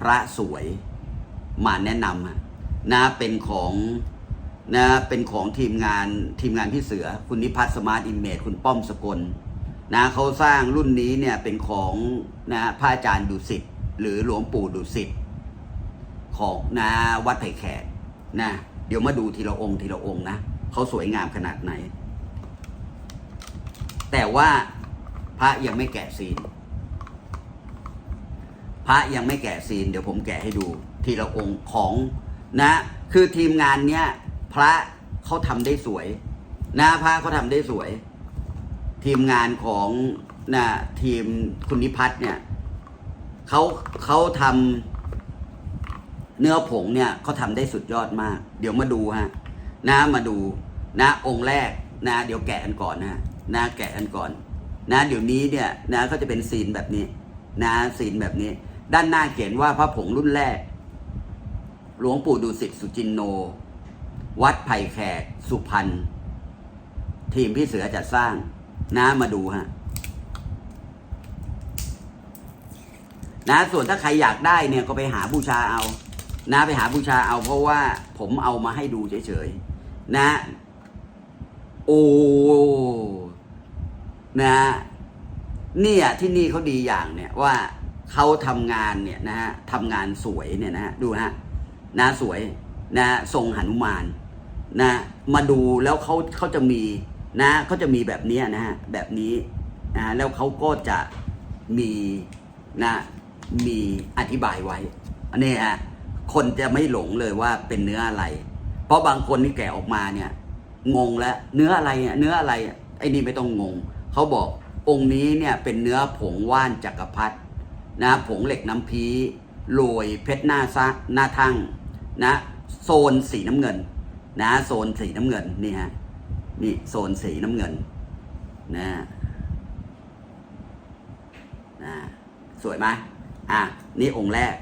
พระสวยมาแนะนำนะเป็นของนะเป็นของทีมงานทีมงานพี่เสือ คุณนิพัฒน์สมาร์ทอิมเมจคุณป้อมสกลนะเขาสร้างรุ่นนี้เนี่ยเป็นของนะพระอาจารย์ดุสิตหรือหลวงปู่ดุสิตของนะวัดไผ่แขกนะเดี๋ยวมาดูทีละองค์ทีละองค์นะเขาสวยงามขนาดไหน แต่ว่าพระยังไม่แกะซีน ระยังไม่แกะซีน เดี๋ยวผมแกะให้ดู ทีละองค์ของนะ คือทีมงานเนี้ยพระเขาทำได้สวย นะพระเขาทำได้สวย ทีมงานของนะทีมคุณนิพัฒน์เนี่ยเขาเขาทำเนื้อผงเนี่ยเขาทำได้สุดยอดมาก เดี๋ยวมาดูฮะนะมาดูนะองค์แรกนะ เดี๋ยวแกะกันก่อนนะนะแกะกันก่อน นะ เดี๋ยวนี้เนี่ยนะเขาจะเป็นซีนแบบนี้ นะซีนแบบนี้ ด้านหน้าเขียนว่าพระผงรุ่นแรก หลวงปู่ดุสิตสุจินโน วัดไผ่แขก สุพรรณทีมพี่เสือจัดสร้างนะมาดูฮะนะส่วนถ้าใครอยากได้เนี่ยก็ไปหาบูชาเอา นะไปหาบูชาเอา เพราะว่าผมเอามาให้ดูเฉยๆนะ โอ้นะเนี่ยที่นี่เขาดีอย่างเนี่ยว่า เขาทำงานเนี่ยนะฮะทำงานสวยเนี่ยนะฮะดูฮะนะสวยนะทรงหนุมานนะมาดูแล้วเขาเขาจะมีนะเขาจะมีแบบนี้นะฮะแบบนี้นะแล้วเขาก็จะมีนะมีอธิบายไว้อันนี้ฮะคนจะไม่หลงเลยว่าเป็นเนื้ออะไร เพราะบางคนนี่แกะออกมาเนี่ยงงแล้วเนื้ออะไรอะเนื้ออะไรไอ้นี่ไม่ต้องงงเขาบอกองค์นี้เนี่ยเป็นเนื้อผงว่านจักรพรรดิ นะผงเหล็กน้ำพีโรยเพชรหน้าซะหน้าทั่งนะโซนสีน้ำเงิน นะโซนสีน้ำเงินนี่ฮะนี่โซนสีน้ำเงินนะนะสวยไหมอะนี่องค์แรก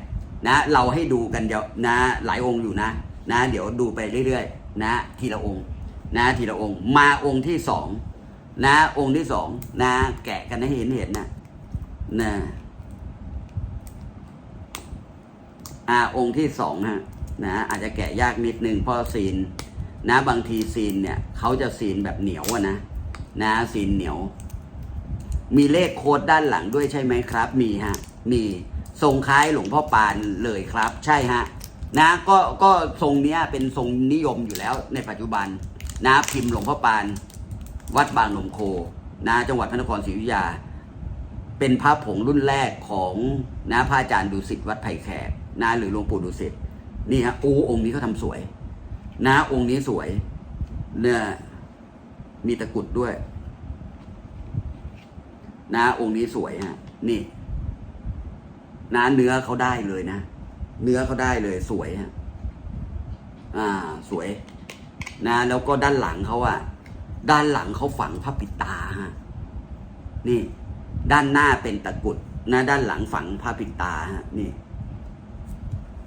นะ เราให้ดูกันเดี๋ยวนะ หลายองค์อยู่นะ นะ เดี๋ยวดูไปเรื่อยๆ นะ ทีละองค์ นะ ทีละองค์ มาองค์ที่สองนะ องค์ที่สองนะ แกะกันให้เห็นเห็นนะนะ อ่าองค์ที่สองฮะนะอาจจะแกะยากนิดนึงเพราะซีนนะบางทีซีนเนี่ยเขาจะซีนแบบเหนียวอะนะนะซีนเหนียว มีเลขโค้ดด้านหลังด้วยใช่ไหมครับ มีฮะมีทรงคล้ายหลวงพ่อปานเลยครับ ใช่ฮะนะก็ก็ทรงเนี้ยเป็นทรงนิยมอยู่แล้วในปัจจุบัน นะพิมพ์หลวงพ่อปาน วัดบางหลมโคนะจังหวัดพระนครศรีอยุธยา เป็นพระผงรุ่นแรกของนะพระอาจารย์ดุสิตวัดไผ่แขก นะหรือหลวงปู่ดุสิตนี่ฮะอ้องค์นี้เขาทำสวย นะองค์นี้สวยเนี่ยมีตะกรุดด้วย นะองค์นี้สวยฮะนี่นะเนื้อเขาได้เลยนะ เนื้อเขาได้เลยสวยฮะอ่าสวย นะ แล้วก็ด้านหลังเขาอะด้านหลังเขาฝังพระปิตาฮะนี่ ด้านหน้าเป็นตะกรุดนะ ด้านหลังฝังพระปิตาฮะนี่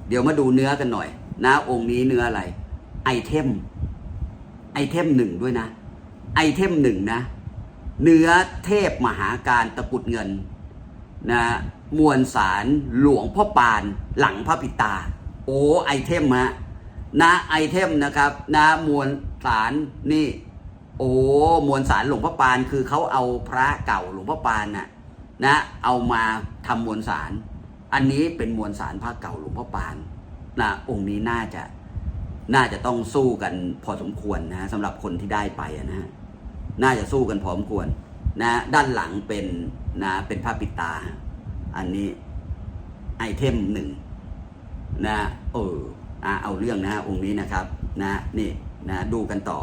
เดี๋ยวมาดูเนื้อกันหน่อย นะองค์นี้เนื้ออะไร ไอเทม ไอเทมหนึ่งด้วยนะ ไอเทมหนึ่งนะ เนื้อเทพมหาการตะกุดเงินนะมวลสารหลวงพ่อปานหลังพระปิตา โอ้ไอเทมฮะนะไอเทมนะครับนะมวลสารนี่ โอ้มวลสารหลวงพ่อปานคือเขาเอาพระเก่าหลวงพ่อปานน่ะนะเอามาทำมวลสาร อันนี้เป็นมวลสารพระเก่าหลวงพ่อปานนะองค์นี้น่าจะน่าจะต้องสู้กันพอสมควรนะสำหรับคนที่ได้ไปนะฮะน่าจะสู้กันพอสมควรนะด้านหลังเป็นนะเป็นผ้าปิดตา อันนี้ไอเทมหนึ่งนะเอออะเอาเรื่องนะองค์นี้นะครับนะนี่นะดูกันต่อ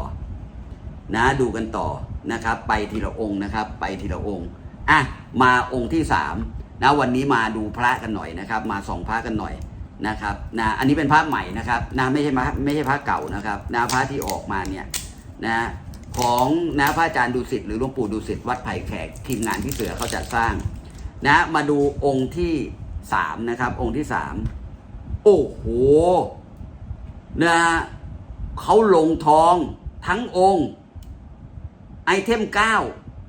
นะดูกันต่อนะครับ ไปทีละองค์นะครับ ไปทีละองค์อะมาองค์ที่สาม นะวันนี้มาดูพระกันหน่อยนะครับ มาส่องพระกันหน่อยนะครับนะอันนี้เป็นพระใหม่นะครับนะไม่ใช่พระไม่ใช่พระเก่านะครับนะพระที่ออกมาเนี่ยนะของนะพระอาจารย์ดุสิตหรือหลวงปู่ดุสิตวัดไผ่แขกทีมงานที่เสือเขาจัดสร้างนะมาดูองค์ที่สามนะครับองค์ที่สามโอ้โหนะเขาลงทองทั้งองค์ ไอเทมเก้า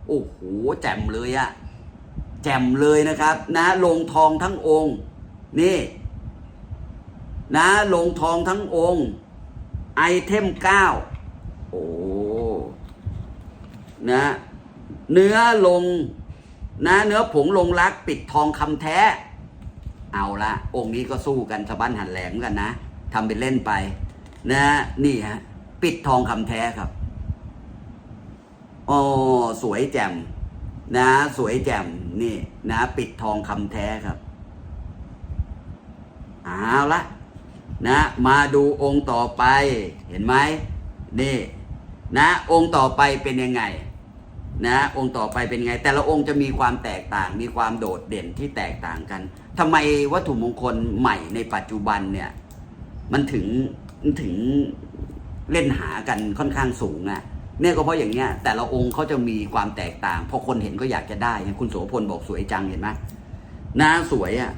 โอ้โหแจ่มเลยอะ แจ่มเลยนะครับ นะลงทองทั้งองค์ นี่ นะลงทองทั้งองค์ ไอเทมเก้าโอ้นะเนื้อลง นะเนื้อผงลงรักปิดทองคำแท้ เอาละองค์นี้ก็สู้กันสะบั้นหันแหลมกันนะทำเป็นเล่นไป นะนี่ฮะปิดทองคำแท้ครับอ๋อสวยแจ่ม นะสวยแจ่มนี่นะปิดทองคำแท้ครับเอาละนะมาดูองค์ต่อไปเห็นไหมนี่นะองค์ต่อไปเป็นยังไงนะองค์ต่อไปเป็นไง แต่ละองค์จะมีความแตกต่าง มีความโดดเด่นที่แตกต่างกันทำไมวัตถุมงคลใหม่ในปัจจุบันเนี่ยมันถึงมันถึงเล่นหากันค่อนข้างสูงอะ่ะ เนี่ยก็เพราะอย่างเงี้ยแต่ละองค์เขาจะมีความแตกต่างพอคนเห็นก็อยากจะได้อย่างคุณโสพลบอกสวยจังเห็นไหมน้าสวยอะ่ะ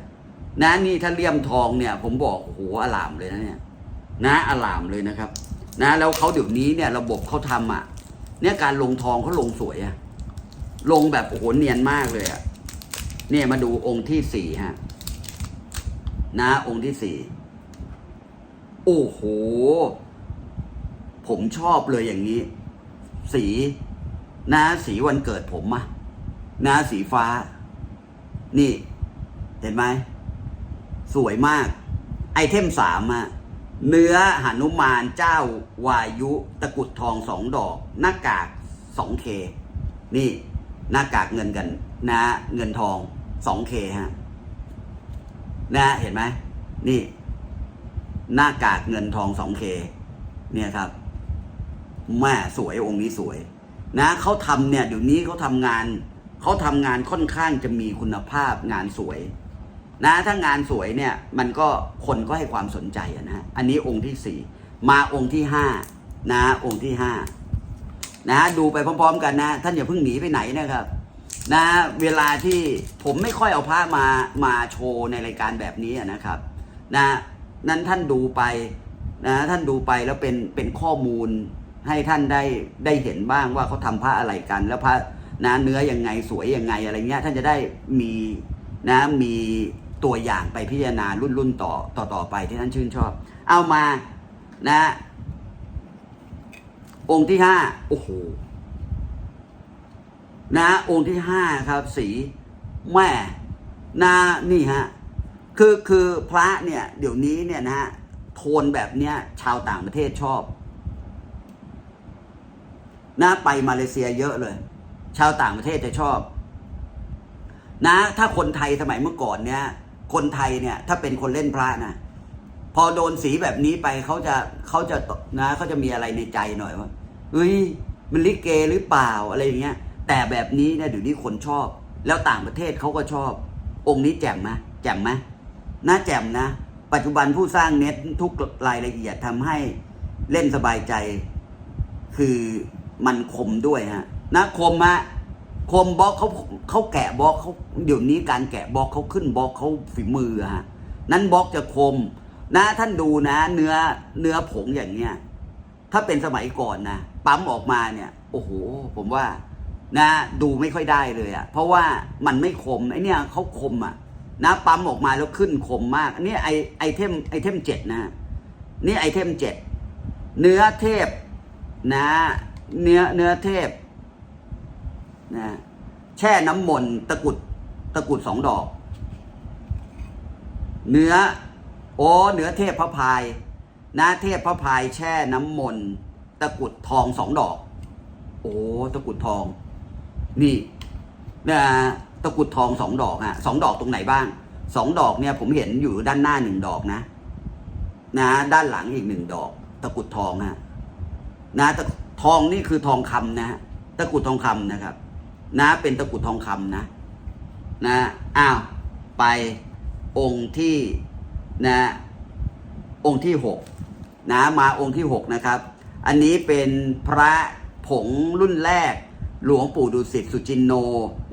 น้านี่ถ้าเลี่ยมทองเนี่ย ผมบอกโอ้โหอลามเลยนะเนี่ยน้าอลามเลยนะครับ นะแล้วเขาเดี๋ยวนี้เนี่ยระบบเขาทำอะ เนี่ยการลงทองเขาลงสวยอะลงแบบโอ้โหเนียนมากเลยอะเนี่ยมาดูองค์ที่สี่ฮะนะองค์ที่สี่โอ้โห ผมชอบเลยอย่างนี้ สีนะสีวันเกิดผมอะนะสีฟ้า นี่ เห็นไหม สวยมาก ไอเทมสามอะเนื้อหนุมานเจ้าวายุตะกุดทองสองดอก หน้ากากสองเคนี่หน้ากากเงินกัน นะ เงินทองสองเคฮะนะเห็นไหมนี่ หน้ากากเงินทองสองเคเนี่ยครับ แม่สวยองค์นี้สวย นะเขาทำเนี่ยเดี๋ยวนี้เขาทำงานเขาทำงานค่อนข้างจะมีคุณภาพงานสวย นะถ้างานสวยเนี่ยมันก็คนก็ให้ความสนใจอะนะอันนี้องค์ที่สี่มาองค์ที่ห้านะ องค์ที่ห้านะดูไปพร้อม ๆ กันนะ ท่านอย่าเพิ่งหนีไปไหนนะครับ นะเวลาที่ผมไม่ค่อยเอาพระมามาโชว์ในรายการแบบนี้นะครับ นะนั้นท่านดูไปนะท่านดูไปแล้วเป็นเป็นข้อมูล ให้ท่านได้ได้เห็นบ้างว่าเขาทำพระอะไรกัน แล้วพระนะเนื้อยังไงสวยยังไงอะไรเงี้ยท่านจะได้มีนะมีตัวอย่างไปพิจารณารุ่นรุ่นต่อต่อต่อไปที่ท่านชื่นชอบ เอามานะ องค์ที่ห้าโอ้โหนะองค์ที่ห้าครับสีแม่นานี่ฮะคือคือพระเนี่ย เดี๋ยวนี้เนี่ยนะฮะโทนแบบเนี้ยชาวต่างประเทศชอบ นะไปมาเลเซียเยอะเลย ชาวต่างประเทศจะชอบ นะ ถ้าคนไทยสมัยเมื่อก่อนเนี่ย คนไทยเนี่ย ถ้าเป็นคนเล่นพระนะพอโดนสีแบบนี้ไปเขาจะเขาจะนะเขาจะมีอะไรในใจหน่อยว่าเฮ้ยมันลิเกหรือเปล่าอะไรอย่างเงี้ย แต่แบบนี้เนี่ยเดี๋ยวนี้คนชอบ แล้วต่างประเทศเขาก็ชอบ องค์นี้แจ่มไหมแจ่มไหมน่าแจ่มนะ ปัจจุบันผู้สร้างเน็ตทุกรายละเอียดทำให้เล่นสบายใจ คือ มันคมด้วยฮะนะคมฮะคมบล็อกเขาเขาแกะบล็อกเขาเดี๋ยวนี้การแกะบล็อกเขาขึ้นบล็อกเขาฝีมือฮะนั้นบล็อกจะคม นะท่านดูนะ เนื้อเนื้อผงอย่างเงี้ยถ้าเป็นสมัยก่อนนะปั๊มออกมาเนี่ย โอ้โห ผมว่า นะดูไม่ค่อยได้เลยอะ่ะ เพราะว่ามันไม่คมไอเนี่ยเขาคมอะ่ะ นะปั๊มออกมาแล้วขึ้นคมมาก อันนี้ไอไอเทมไอเทมเจ็ดนะนี่ไอเทมเจ็ดเนื้อเทพนะ เนื้อเนื้อเทพนะแช่น้ำมนต์ตะกุดตะกุดสองดอก เนื้อโอ้เนื้อเทพพระพายนะเทพพระพายแช่น้ำมนต์ตะกุดทองสองดอก โอ้ตะกุดทอง นี่นะตะกุดทองสองดอกฮะสองดอกตรงไหนบ้างสองดอกเนี่ยผมเห็นอยู่ด้านหน้าหนึ่งดอกนะ นะ ด้านหลังอีกหนึ่งดอก ตะกุดทองฮะนะตะ ทองนี่คือทองคำนะฮะตะกุดทองคำนะครับ นะเป็นตะกุดทองคำนะนะอ้าวไปองค์ที่นะองค์ที่หกนะมาองค์ที่หกนะครับ อันนี้เป็นพระผงรุ่นแรก หลวงปู่ดุสิตสุจินโน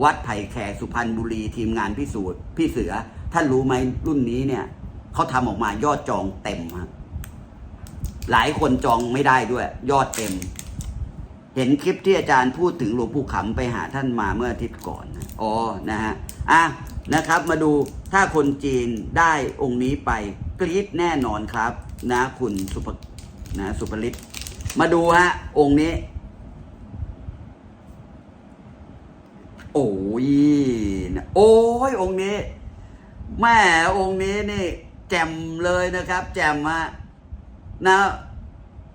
วัดไผ่แขกสุพรรณบุรีทีมงานพิสูจน์พี่เสือท่านรู้ไหมรุ่นนี้เนี่ยเขาทำออกมายอดจองเต็มครับหลายคนจองไม่ได้ด้วย ยอดเต็ม เห็นคลิปที่อาจารย์พูดถึงหลวงปู่ขำไปหาท่านมาเมื่ออาทิตย์ก่อนนะอ๋อนะฮะอะนะครับมาดูถ้าคนจีนได้องค์นี้ไปกรี๊ดแน่นอนครับนะคุณสุภนะสุภลิตมาดูฮะองค์นี้ โอ้ยโอ้ยองค์นี้แม่องค์นี้นี่ แจ่มเลยนะครับ แจ่มฮะนะ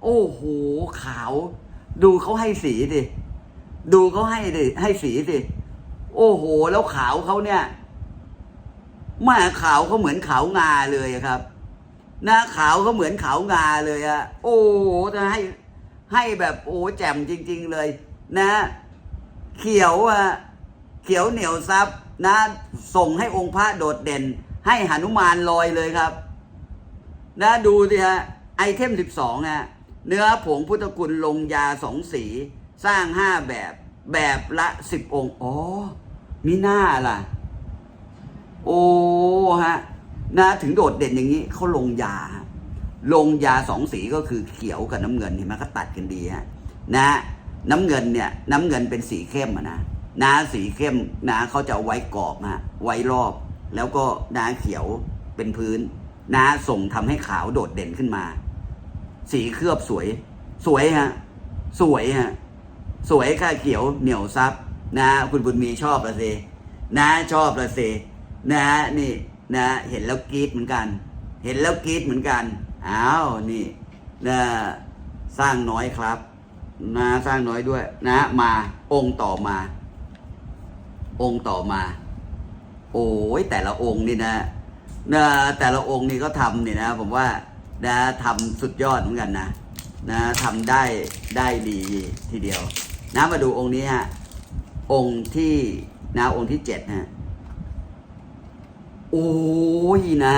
โอ้โหขาว ดูเขาให้สีดิ ดูเขาให้ดิให้สีสิโอ้โห แล้วขาวเขาเนี่ยแม่ขาวเขาเหมือนขาวงาเลยครับนะขาวเขาเหมือนขาวงาเลยอะโอ้โหจะให้ให้แบบโอ้แจ่มจริง ๆเลย นะ เขียวอะเขียวเหนียวซับนะ ส่งให้องค์พระโดดเด่น ให้หนุมานลอยเลยครับ นะดูสิฮะไอเทมสิบสองฮะ เนื้อผงพุทธคุณลงยาสองสี สร้างห้าแบบแบบละสิบองค์ อ๋อ มีหน้าล่ะ โอ้ฮะนะถึงโดดเด่นอย่างนี้เขาลงยา ลงยาสองสีก็คือเขียวกับน้ำเงินเห็นไหมเขาตัดกันดีฮะนะน้ำเงินเนี่ย น้ำเงินเป็นสีเข้มอะนะนาสีเข้มนาเขาจะไว้กรอบฮะไว้รอบ แล้วก็นาเขียวเป็นพื้นนาส่งทำให้ขาวโดดเด่นขึ้นมา สีเคลือบสวย สวยฮะ สวยฮะ สวยค่าเขียวเหนียวซับนะ คุณบุญมีชอบละสินะชอบละสินะ นี่นะ เห็นแล้วกรี๊ดเหมือนกัน เห็นแล้วกรี๊ดเหมือนกันอ้าวนี่นะสร้างน้อยครับ นะสร้างน้อยด้วย นะ มาองค์ต่อมา องค์ต่อมา โอ้ยแต่ละองค์นี่นะนะแต่ละองค์นี่ก็ทำเนี่ยนะ ผมว่า นะทำสุดยอดเหมือนกันนะนะทำได้ได้ดีทีเดียวนะมาดูองค์นี้ฮะองค์ที่นะองค์ที่เจ็ดฮะโอ้ยนะ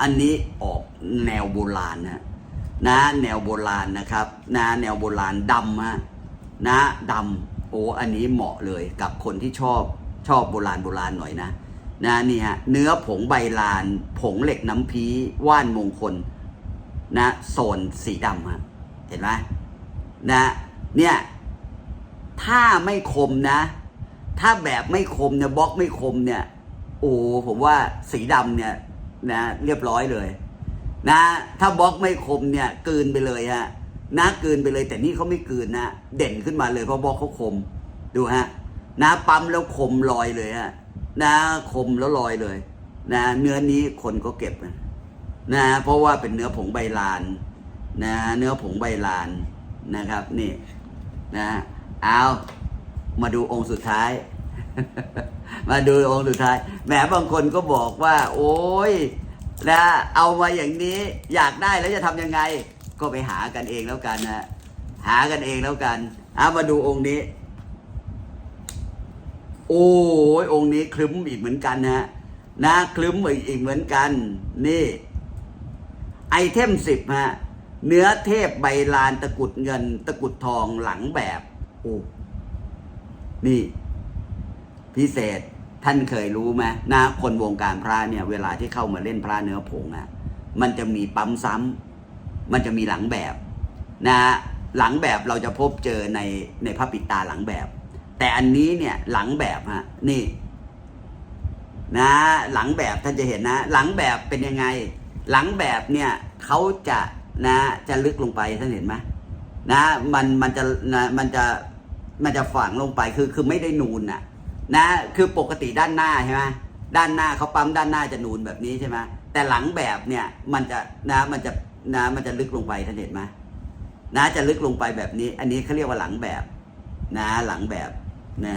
อันนี้ออกแนวโบราณนะนะแนวโบราณนะครับนะแนวโบราณดำฮะนะดำโอ้อันนี้เหมาะเลยกับคนที่ชอบชอบโบราณโบราณหน่อยนะนะนี่ฮะเนื้อผงใบลาน ผงเหล็กน้ำพีว่านมงคล นะโซนสีดำเห็นไหมนะเนี่ยถ้าไม่คมนะ ถ้าแบบไม่คมเนี่ยบล็อกไม่คมเนี่ยโอ้ผมว่าสีดำเนี่ยนะเรียบร้อยเลย นะ ถ้าบล็อกไม่คมเนี่ยกืนไปเลยฮะนะกืนไปเลยแต่นี่เขาไม่กืนนะ เด่นขึ้นมาเลยเพราะบล็อกเขาคมดูฮะนะปั๊มแล้วคมลอยเลยฮะนะคมแล้วลอยเลย นะ เนื้อนี้คนก็เก็บนะ นะเพราะว่าเป็นเนื้อผงใบลานนะเนื้อผงใบลานนะครับนี่นะเอามาดูองค์สุดท้าย มาดูองค์สุดท้ายแหมบางคนก็บอกว่า โอ้ยนะเอามาอย่างนี้อยากได้แล้วจะทำยังไง ก็ไปหากันเองแล้วกันนะหากันเองแล้วกันเอามาดูองค์นี้ โอ้ยองค์นี้คลึ้มอีกเหมือนกันนะนะคลึ้มอีกเหมือนกัน นี่ ไอเทมสิบฮะเนื้อเทพใบลานตะกุดเงิน ตะกุดทองหลังแบบโอ้นี่ พิเศษท่านเคยรู้ไหมนะคนวงการพระเนี่ย เวลาที่เข้ามาเล่นพระเนื้อผงอะ่ะมันจะมีปั๊มซ้ำมันจะมีหลังแบบ นะหลังแบบเราจะพบเจอในในพระปิดตาหลังแบบ แต่อันนี้เนี่ยหลังแบบฮะนี่ นะ หลังแบบท่านจะเห็นนะ หลังแบบเป็นยังไง หลังแบบเนี่ยเขาจะนะจะลึกลงไปท่านเห็นไหมนะมันมันจะนะมันจะมันจะฝังลงไปคือคือไม่ได้นูนน่ะนะคือปกติด้านหน้าใช่ไหมด้านหน้าเขาปั๊มด้านหน้าจะนูนแบบนี้ใช่ไหมแต่หลังแบบเนี่ยมันจะนะมันจะนะมันจะลึกลงไปท่านเห็นไหมนะจะลึกลงไปแบบนี้ อันนี้เขาเรียกว่าหลังแบบนะหลังแบบนะ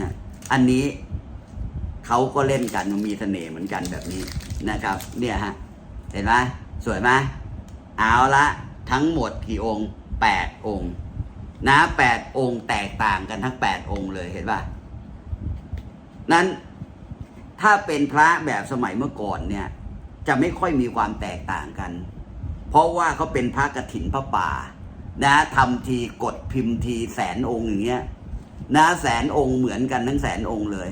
อันนี้เขาก็เล่นกันมีเสน่ห์เหมือนกันแบบนี้นะครับ เนี่ยฮะ เห็นไหมสวยไหมเอาละทั้งหมดกี่องค์แปดองค์ นะแปดองค์แตกต่างกันทั้งแปดองค์เลยเห็นป่ะนั้นถ้าเป็นพระแบบสมัยเมื่อก่อนเนี่ย จะไม่ค่อยมีความแตกต่างกัน เพราะว่าเขาเป็นพระกฐินพระป่า นะทำทีกดพิมพ์ทีแสนองค์อย่างเงี้ยนะแสนองค์เหมือนกันทั้งแสนองค์เลย